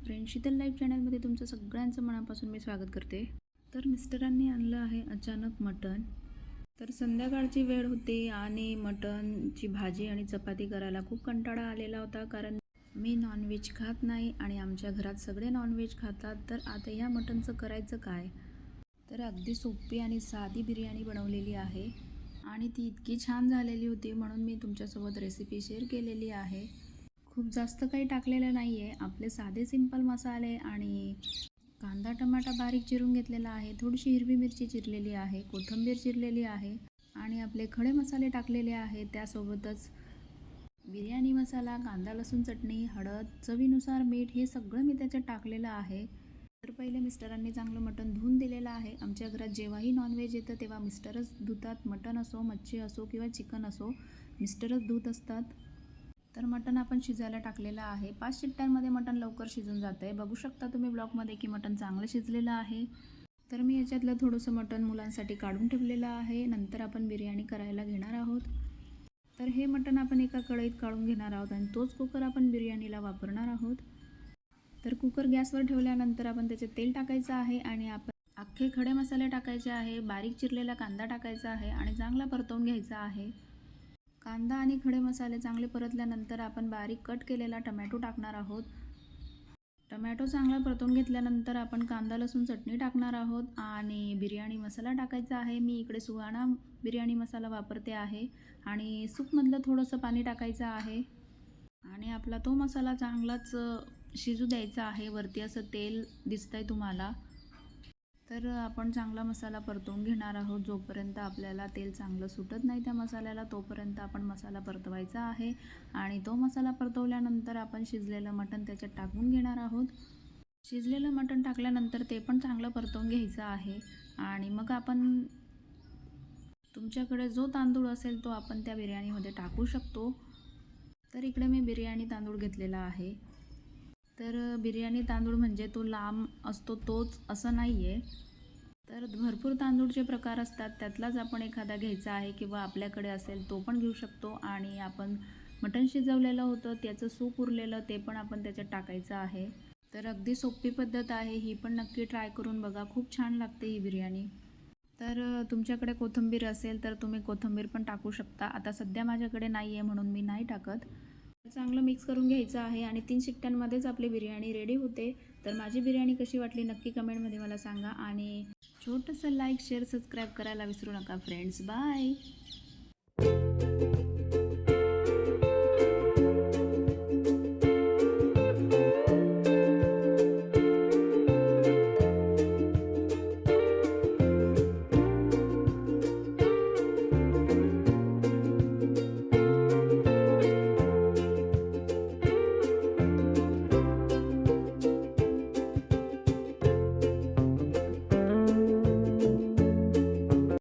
Friend Sheetal life चॅनलमध्ये तुमचं सगळ्यांचं मनापासून मी स्वागत करते. तर मिस्टरांनी आणलं आहे अचानक मटण. तर संध्याकाळची वेळ होती आणि मटणची भाजी आणि चपाती करायला खूप कंटाळा आलेला होता कारण मी नॉनव्हेज खात नाही आणि आमच्या घरात सगळे नॉनव्हेज खातात. तर आता ह्या मटणचं करायचं काय? तर अगदी सोपी आणि साधी बिर्याणी बनवलेली आहे आणि ती इतकी छान झालेली होती म्हणून मी तुमच्यासोबत रेसिपी शेअर केलेली आहे. खूप जास्त काही टाकलेलं नाही आहे आपले साधे सिंपल मसाले आणि कांदा टमाटा बारीक चिरून घेतलेला आहे. थोडीशी हिरवी मिरची चिरलेली आहे. कोथिंबीर चिरलेली आहे. आणि आपले खडे मसाले टाकलेले आहे त्यासोबतच बिर्याणी मसाला कांदा लसूण चटणी हळद चवीनुसार मीठ हे सगळं मी त्याच्यात टाकलेलं आहे. तर पहिले मिस्टरांनी चांगलं मटण धुवून दिलेलं आहे. आमच्या घरात जेव्हाही नॉनव्हेज येतं तेव्हा मिस्टरच धुतात. मटण असो मच्छी असो किंवा चिकन असो मिस्टरच धुत असतात. तर मटण आपण शिजायला टाकलेलं आहे. पाच शिट्ट्यांमध्ये मटण लवकर शिजून जातं आहे बघू शकता तुम्ही ब्लॉकमध्ये की मटण चांगलं शिजलेलं आहे. तर मी याच्यातलं थोडंसं मटण मुलांसाठी काढून ठेवलेलं आहे. नंतर आपण बिर्याणी करायला घेणार आहोत. तर हे मटण आपण एका कढईत काढून घेणार आहोत आणि तोच कुकर आपण बिर्याणीला वापरणार आहोत. तर कुकर गॅसवर ठेवल्यानंतर आपण त्याच्यात तेल टाकायचं आहे आणि आपण अख्खे खडे मसाले टाकायचे आहे. बारीक चिरलेला कांदा टाकायचा आहे आणि चांगला परतवून घ्यायचा आहे. कांदा आणि खडे मसाले चांगले परतल्यानंतर आपण बारीक कट केलेला टमॅटो टाकणार आहोत. टमॅटो चांगला परतून घेतल्यानंतर आपण कांदा लसूण चटणी टाकणार आहोत आणि बिर्याणी मसाला टाकायचा आहे. मी इकडे सुहाणा बिर्याणी मसाला वापरते आहे आणि सूपमधलं थोडंसं पाणी टाकायचं आहे आणि आपला तो मसाला चांगलाच शिजू द्यायचा आहे. वरती असं तेल दिसतंय तुम्हाला. तर आपण चांगला मसाला परतवून घेणार आहोत. जोपर्यंत आपल्याला तेल चांगलं सुटत नाही त्या मसाल्याला तोपर्यंत आपण मसाला परतवायचा आहे. आणि तो मसाला परतवल्यानंतर आपण शिजलेलं मटण त्याच्यात टाकून घेणार आहोत. शिजलेलं मटण टाकल्यानंतर ते पण चांगलं परतवून घ्यायचं आहे. आणि मग आपण तुमच्याकडे जो तांदूळ असेल तो आपण त्या बिर्याणीमध्ये टाकू शकतो. तर इकडे मी बिर्याणी तांदूळ घेतलेला आहे. तर बिर्याणी तांदूळ म्हणजे तो लांब असतो तोच असं नाही आहे तर भरपूर तांदूळचे प्रकार असतात. त्यातलाच आपण एखादा घ्यायचा आहे किंवा आपल्याकडे असेल तो पण घेऊ शकतो. आणि आपण मटण शिजवलेलं होतं त्याचं सूप उरलेलं ते पण आपण त्याच्यात टाकायचं आहे. तर अगदी सोपी पद्धत आहे. ही पण नक्की ट्राय करून बघा. खूप छान लागते ही बिर्याणी. तर तुमच्याकडे कोथिंबीर असेल तर तुम्ही कोथिंबीर पण टाकू शकता. आता सध्या माझ्याकडे नाही आहे म्हणून मी नाही टाकत. चांगलं मिक्स करून घ्यायचं आहे आणि तीन शिट्ट्यांमध्येच आपली बिर्याणी रेडी होते. तर माझी बिर्याणी कशी वाटली नक्की कमेंटमध्ये मला सांगा आणि छोटंसं लाईक शेअर सबस्क्राईब करायला विसरू नका फ्रेंड्स बाय